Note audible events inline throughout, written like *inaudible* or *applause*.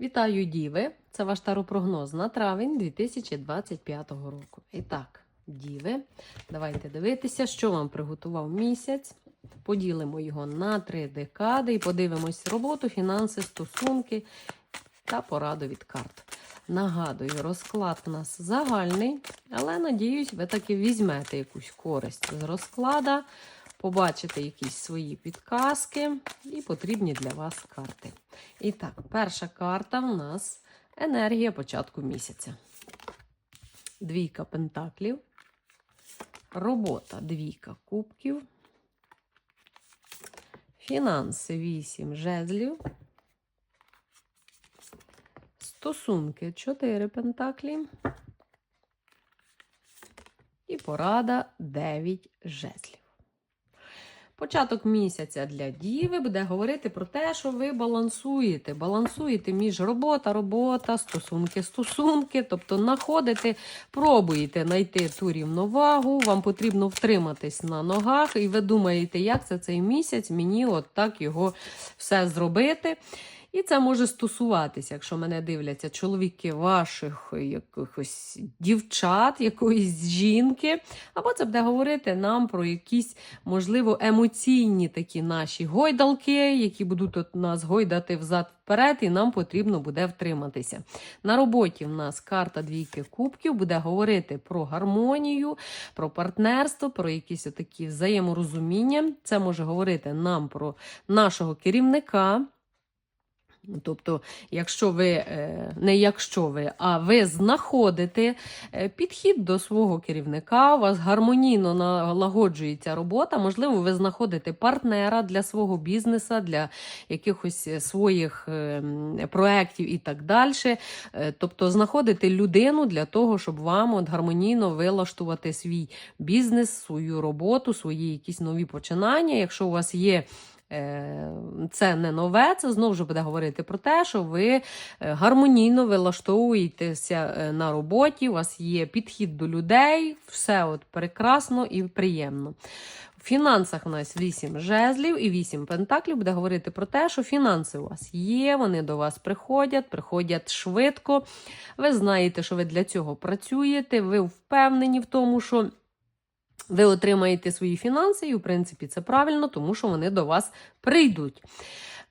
Вітаю, Діви! Це ваш таропрогноз на травень 2025 року. І так, Діви, давайте дивитися, що вам приготував місяць. Поділимо його на три декади і подивимось роботу, фінанси, стосунки та пораду від карт. Нагадую, розклад у нас загальний, але надіюсь, ви таки візьмете якусь користь з розклада, побачите якісь свої підказки і потрібні для вас карти. І так, перша карта у нас енергія початку місяця. Двійка пентаклів. Робота двійка кубків. Фінанси 8 жезлів. Стосунки 4 пентаклі. І порада 9 жезлів. Початок місяця для діви буде говорити про те, що ви балансуєте. Балансуєте між робота, робота, стосунки, стосунки. Тобто знаходите, пробуєте знайти ту рівновагу, вам потрібно втриматись на ногах, і ви думаєте, як це цей місяць мені от так його все зробити. І це може стосуватися, якщо мене дивляться чоловіки ваших якихось дівчат, якоїсь жінки, або це буде говорити нам про якісь, можливо, емоційні такі наші гойдалки, які будуть от нас гойдати взад вперед, і нам потрібно буде втриматися. На роботі в нас карта двійки кубків буде говорити про гармонію, про партнерство, про якісь такі взаєморозуміння. Це може говорити нам про нашого керівника. Тобто, якщо ви, е, не якщо ви, а ви знаходите е, підхід до свого керівника, у вас гармонійно налагоджується робота, можливо, ви знаходите партнера для свого бізнесу, для якихось е, своїх проєктів і так далі. Тобто, знаходите людину для того, щоб вам от гармонійно вилаштувати свій бізнес, свою роботу, свої якісь нові починання. Якщо у вас є Е, це не нове, це знову ж буде говорити про те, що ви е, гармонійно вилаштовуєтеся е, на роботі, у вас є підхід до людей, все от прекрасно і приємно. В фінансах у нас 8 жезлів і 8 пентаклів буде говорити про те, що фінанси у вас є, вони до вас приходять, приходять швидко. Ви знаєте, що ви для цього працюєте, ви впевнені в тому, що. Ви отримаєте свої фінанси, і, в принципі, це правильно, тому що вони до вас прийдуть.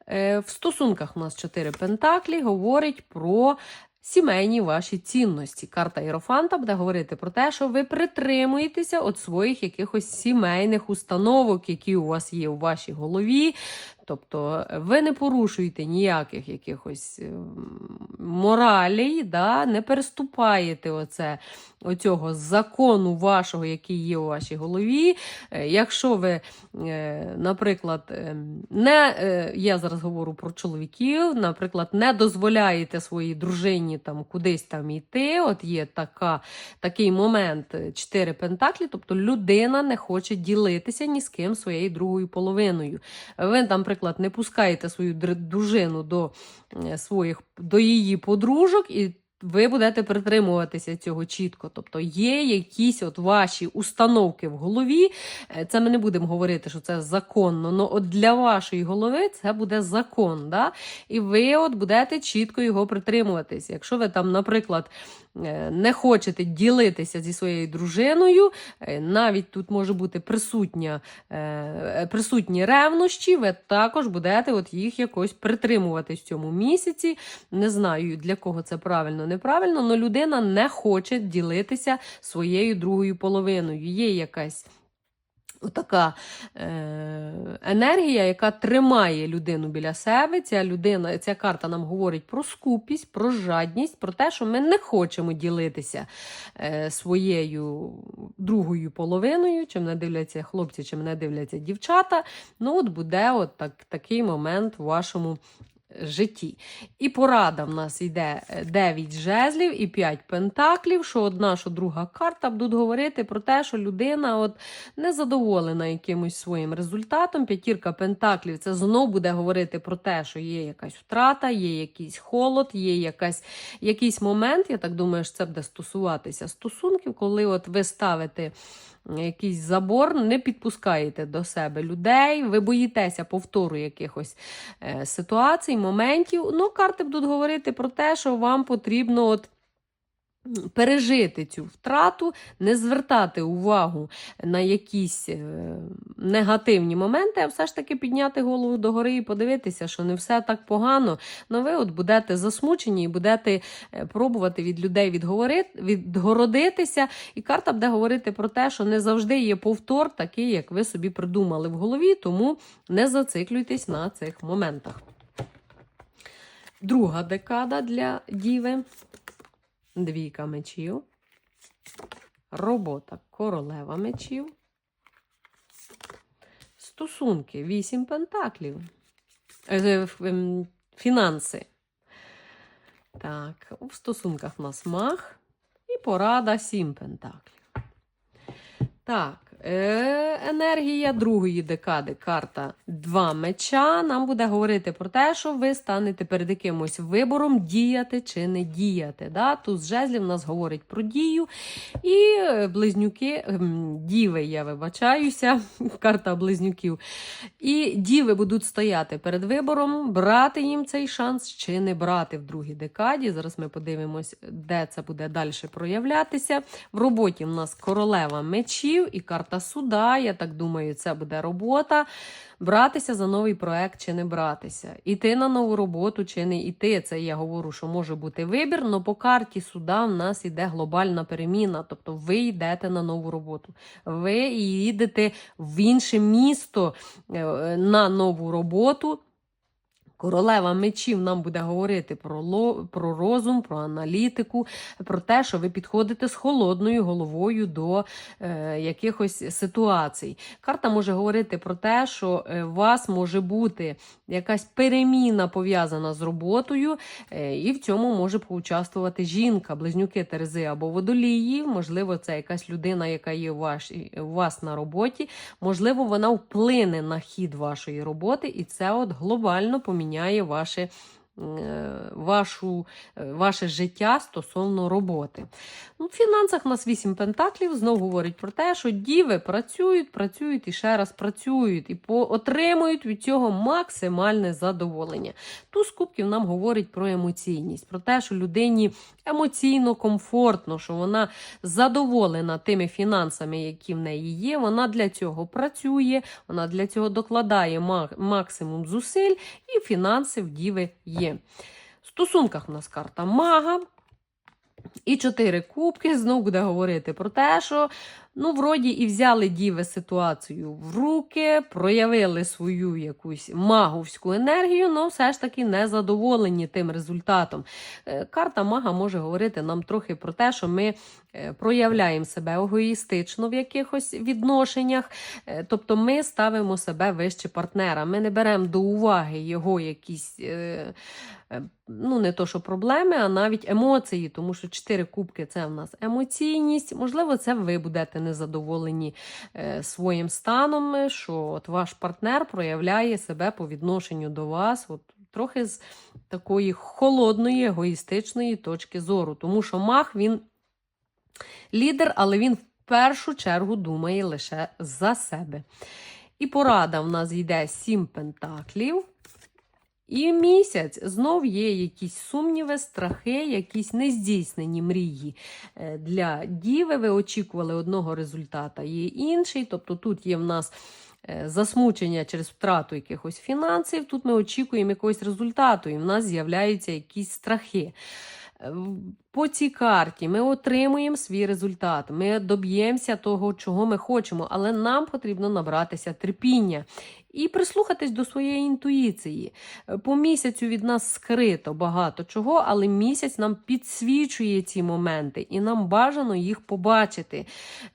Е, в стосунках у нас 4 пентаклі говорить про сімейні ваші цінності. Карта Єрофанта буде говорити про те, що ви притримуєтеся від своїх якихось сімейних установок, які у вас є у вашій голові. Тобто ви не порушуєте ніяких якихось моралей, да, не переступаєте оце, оцього закону вашого, який є у вашій голові. Е, якщо ви, е, наприклад, е, не, я зараз говорю про чоловіків, наприклад, не дозволяєте своїй дружині там кудись там йти, от є така, такий момент чотири пентаклі, тобто людина не хоче ділитися ні з ким своєю другою половиною. Ви, наприклад, не пускаєте свою дружину до своїх до її подружок, і ви будете притримуватися цього чітко. Тобто є якісь от ваші установки в голові. Е, це ми не будемо говорити, що це законно, але от для вашої голови це буде закон. Да? І ви от будете чітко його притримуватися. Якщо ви там, наприклад, е, не хочете ділитися зі своєю дружиною, е, навіть тут може бути присутня, присутні ревнощі, ви також будете от їх якось притримуватись в цьому місяці. Не знаю, для кого це правильно неправильно, але людина не хоче ділитися своєю другою половиною. Є якась така е, енергія, яка тримає людину біля себе. Ця людина, ця карта нам говорить про скупість, про жадність, про те, що ми не хочемо ділитися е, своєю другою половиною, чим не дивляться хлопці, чим не дивляться дівчата. Ну, от буде от так, такий момент в вашому житті. І порада в нас йде 9 е, жезлів і 5 пентаклів, що одна, що друга карта будуть говорити про те, що людина от не задоволена якимось своїм результатом. П'ятірка пентаклів це знову буде говорити про те, що є якась втрата, є якийсь холод, є якась, якийсь момент. Я так думаю, що це буде стосуватися стосунків, коли от ви ставите якийсь забор, не підпускаєте до себе людей, ви боїтеся повтору якихось е, ситуацій, моментів. Ну, карти будуть говорити про те, що вам потрібно от. Пережити цю втрату, не звертати увагу на якісь е, негативні моменти, а все ж таки підняти голову догори і подивитися, що не все так погано. Ну ви от будете засмучені і будете е, пробувати від людей відгородитися. І карта буде говорити про те, що не завжди є повтор, такий, як ви собі придумали в голові, тому не зациклюйтесь на цих моментах. Друга декада для діви. Двійка мечів. Робота королева мечів. Стосунки вісім пентаклів. Е, ф- ем, Фінанси. Так, в стосунках у нас мах і порада сім пентаклів. Так, е, енергія другої декади, карта два меча. Нам буде говорити про те, що ви станете перед якимось вибором діяти чи не діяти. Да? Тут з жезлів нас говорить про дію. І е, близнюки, ем, діви, я вибачаюся, *laughs* карта близнюків. І діви будуть стояти перед вибором, брати їм цей шанс чи не брати в другій декаді. Зараз ми подивимось, де це буде далі проявлятися. В роботі в нас королева мечів і карта суда. Я так думаю, це буде робота. Братися за новий проект чи не братися. Іти на нову роботу чи не йти. Це я говорю, що може бути вибір, але по карті суда в нас йде глобальна переміна. Тобто ви йдете на нову роботу. Ви їдете в інше місто е, на нову роботу. Королева мечів нам буде говорити про, ло, про розум, про аналітику, про те, що ви підходите з холодною головою до е, якихось ситуацій. Карта може говорити про те, що е, у вас може бути якась переміна пов'язана з роботою, е, і в цьому може поучаствувати жінка, близнюки Терези або водолії. Можливо, це якась людина, яка є у, вашій, у вас на роботі. Можливо, вона вплине на хід вашої роботи, і це от глобально поміняє ваше. е, Вашу, е, ваше життя стосовно роботи. Ну, в фінансах у нас 8 пентаклів знову говорить про те, що діви працюють, працюють і ще раз працюють, і отримують від цього максимальне задоволення. Туз кубків нам говорить про емоційність, про те, що людині емоційно комфортно, що вона задоволена тими фінансами, які в неї є. Вона для цього працює, вона для цього докладає максимум зусиль, і фінанси в діви є. В стосунках у нас карта мага. І чотири кубки знову буде говорити про те, що ну, вроді і взяли діви ситуацію в руки, проявили свою якусь маговську енергію, але все ж таки не задоволені тим результатом. Е, Карта мага може говорити нам трохи про те, що ми е, проявляємо себе егоїстично в якихось відношеннях, Е, тобто ми ставимо себе вище партнера. Ми не беремо до уваги його якісь. Ну, не то, що проблеми, а навіть емоції, тому що чотири кубки це в нас емоційність. Можливо, це ви будете незадоволені е, своїм станом, е, що от ваш партнер проявляє себе по відношенню до вас, от трохи з такої холодної, егоїстичної точки зору. Тому що мах він лідер, але він в першу чергу думає лише за себе. І порада в нас йде сім пентаклів. І місяць знов є якісь сумніви, страхи, якісь нездійснені мрії Е, для діви. Ви очікували одного результата, є інший. Тобто тут є в нас е, засмучення через втрату якихось фінансів. Тут ми очікуємо якогось результату, і в нас з'являються якісь страхи. По цій карті ми отримуємо свій результат, ми доб'ємося того, чого ми хочемо, але нам потрібно набратися терпіння і прислухатись до своєї інтуїції. По місяцю від нас скрито багато чого, але місяць нам підсвічує ці моменти, і нам бажано їх побачити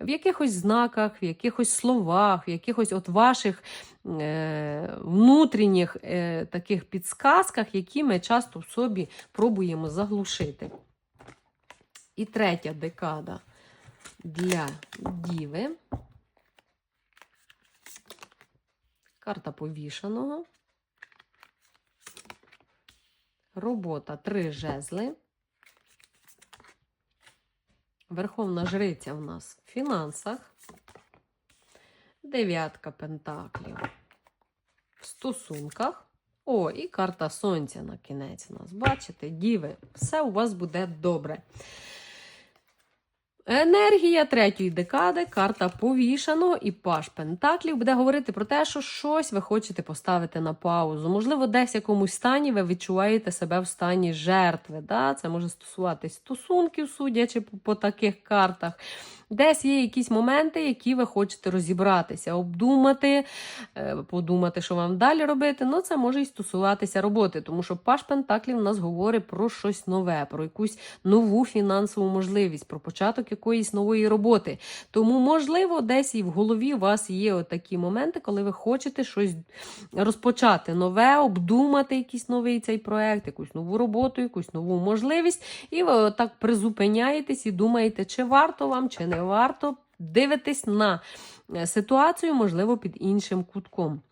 в якихось знаках, в якихось словах, в якихось от ваших внутрішніх е, таких підсказках, які ми часто в собі пробуємо заглушити. І третя декада для діви. Карта повішаного. Робота три жезли. Верховна жриця в нас в фінансах. Дев'ятка пентаклів. В стосунках. О, і карта сонця на кінець у нас. Бачите, діви, все у вас буде добре. Енергія третьої декади, карта повішаного і паш Пентаклів буде говорити про те, що щось ви хочете поставити на паузу. Можливо, десь в якомусь стані ви відчуваєте себе в стані жертви. Да? Це може стосуватись стосунків, судячи по, по таких картах. Десь є якісь моменти, які ви хочете розібратися, обдумати, е, подумати, що вам далі робити. Ну, це може і стосуватися роботи, тому що Паш Пентаклів у нас говорить про щось нове, про якусь нову фінансову можливість, про початок якоїсь нової роботи. Тому, можливо, десь і в голові у вас є такі моменти, коли ви хочете щось розпочати нове, обдумати якийсь новий цей проект, якусь нову роботу, якусь нову можливість, і ви отак призупиняєтесь і думаєте, чи варто вам, чи не варто дивитись на е, ситуацію, можливо, під іншим кутком.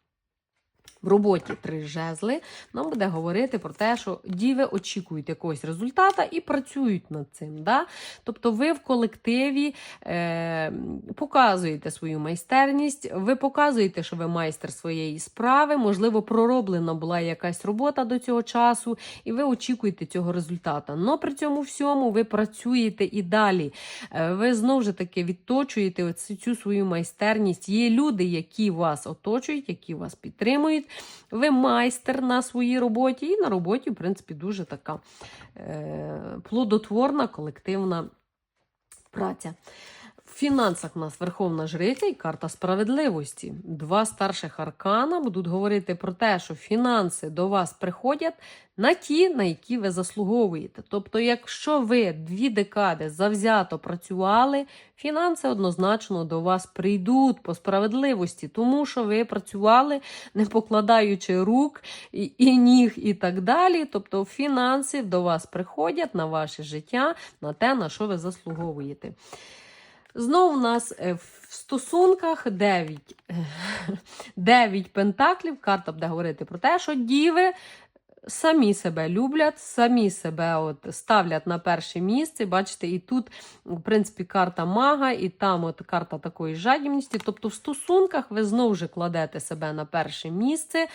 В роботі три жезли нам буде говорити про те, що діви очікують якогось результата і працюють над цим. Да? Тобто ви в колективі е, показуєте свою майстерність, ви показуєте, що ви майстер своєї справи, можливо, пророблена була якась робота до цього часу, і ви очікуєте цього результата. Но при цьому всьому ви працюєте і далі. Е, ви знову ж таки відточуєте оцю- цю свою майстерність. Є люди, які вас оточують, які вас підтримують. Ви майстер на своїй роботі, і на роботі, в принципі, дуже така е, плодотворна колективна праця. Фінансах у нас Верховна Жриця і карта справедливості. Два старших аркана будуть говорити про те, що фінанси до вас приходять на ті, на які ви заслуговуєте. Тобто, якщо ви дві декади завзято працювали, фінанси однозначно до вас прийдуть по справедливості, тому що ви працювали, не покладаючи рук і, і ніг, і так далі. Тобто, фінанси до вас приходять на ваше життя, на те, на що ви заслуговуєте. Знову у нас е, в стосунках 9, 9 *laughs* пентаклів. Карта буде говорити про те, що діви самі себе люблять, самі себе от ставлять на перше місце. Бачите, і тут, в принципі, карта мага, і там от карта такої жадібності. Тобто в стосунках ви знову ж кладете себе на перше місце,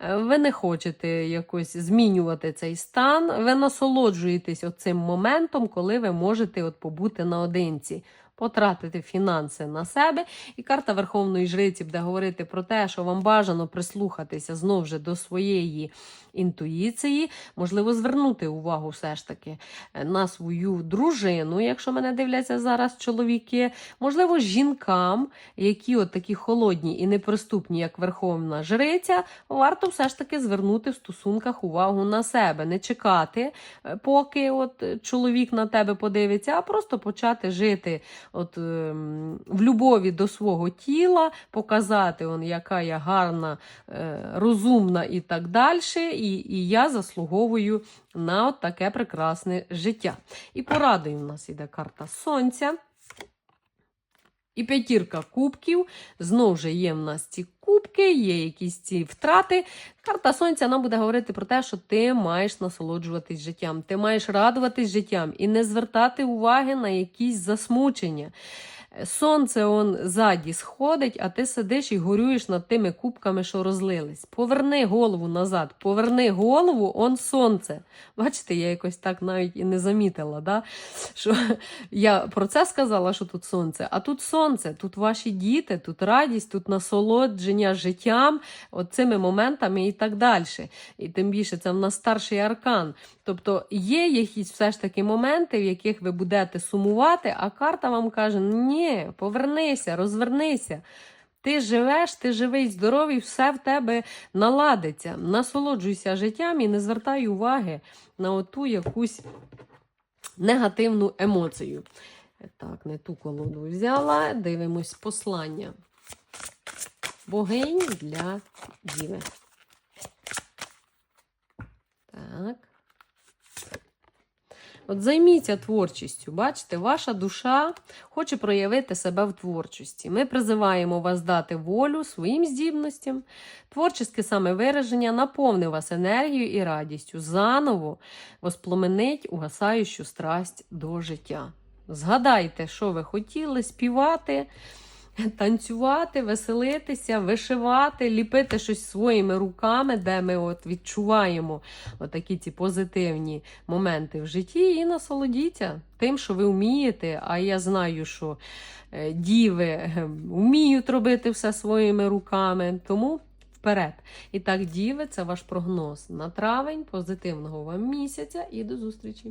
Е, ви не хочете якось змінювати цей стан, ви насолоджуєтесь цим моментом, коли ви можете от побути наодинці. Потратити фінанси на себе, і карта Верховної Жриці буде говорити про те, що вам бажано прислухатися знову ж до своєї інтуїції, можливо, звернути увагу все ж таки е, на свою дружину, якщо мене дивляться зараз чоловіки, можливо, жінкам, які от такі холодні і неприступні, як Верховна Жриця, варто все ж таки звернути в стосунках увагу на себе, не чекати, е, поки от чоловік на тебе подивиться, а просто почати жити от, ем, в любові до свого тіла, показати, он, яка я гарна, е, розумна і так далі. І, і я заслуговую на от таке прекрасне життя. І порадою у нас іде карта Сонця. І п'ятірка кубків. Знову ж є в нас ці кубки, є якісь ці втрати. Карта сонця нам буде говорити про те, що ти маєш насолоджуватись життям, ти маєш радуватись життям і не звертати уваги на якісь засмучення. Сонце он ззаді сходить, а ти сидиш і горюєш над тими кубками, що розлились. Поверни голову назад, поверни голову, он сонце. Бачите, я якось так навіть і не замітила, да? що *laughs* я про це сказала, що тут сонце, а тут сонце, тут ваші діти, тут радість, тут насолодження життям, от цими моментами і так далі. І тим більше це в нас старший аркан. Тобто є якісь все ж таки моменти, в яких ви будете сумувати, а карта вам каже: ні, повернися, розвернися. Ти живеш, ти живий, здоровий, все в тебе наладиться. Насолоджуйся життям і не звертай уваги на оту якусь негативну емоцію. Так, не ту колоду взяла. Дивимось послання. Богині для Діви. Так. От займіться творчістю. Бачите, ваша душа хоче проявити себе в творчості. Ми призиваємо вас дати волю своїм здібностям. Творче самовираження наповни вас енергією і радістю. Заново воспламенить угасаючу страсть до життя. Згадайте, що ви хотіли співати. Танцювати, веселитися, вишивати, ліпити щось своїми руками, де ми от відчуваємо отакі ці позитивні моменти в житті, і насолодіться тим, що ви вмієте. А я знаю, що е, діви е, вміють робити все своїми руками. Тому вперед. І так, діви, це ваш прогноз на травень, позитивного вам місяця і до зустрічі!